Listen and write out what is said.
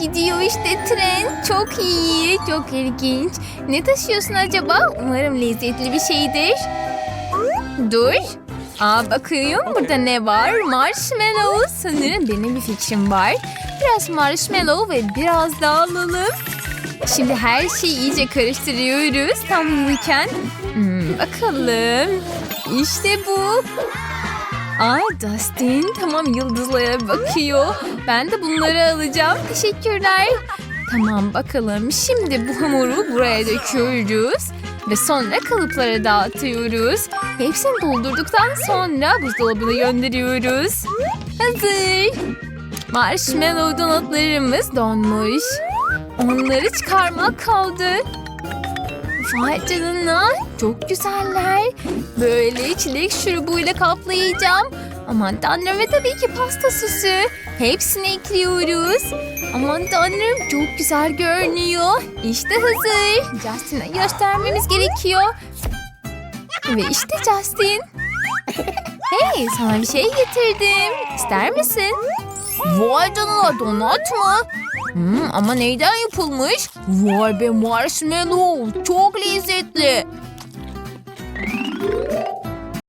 gidiyor işte tren. Çok iyi, çok ilginç. Ne taşıyorsun acaba? Umarım lezzetli bir şeydir. Dur. Aa bakıyorum burada ne var? Marshmallow. Sanırım benim bir fikrim var. Biraz marshmallow ve biraz daha alalım. Şimdi her şeyi iyice karıştırıyoruz. Tam uyurken. Hmm, bakalım. İşte bu. Aa Dustin tamam yıldızlara bakıyor. Ben de bunları alacağım. Teşekkürler. Tamam bakalım. Şimdi bu hamuru buraya döküyoruz. Ve sonra kalıplara dağıtıyoruz. Hepsini doldurduktan sonra buzdolabına gönderiyoruz. Hazır. Marshmallow donutlarımız donmuş. Onları çıkarmak kaldı. Vay canına çok güzeller. Böyle çilek şurubuyla kaplayacağım. Aman tanrım ve tabii ki pasta süsü. Hepsini ekliyoruz. Aman tanrım çok güzel görünüyor. İşte hazır. Justin'e göstermemiz gerekiyor. Ve işte Justin. Hey sana bir şey getirdim. İster misin? Vay canına donat mı? Hmm, ama neyden yapılmış? Vay be marshmallow. Çok lezzetli.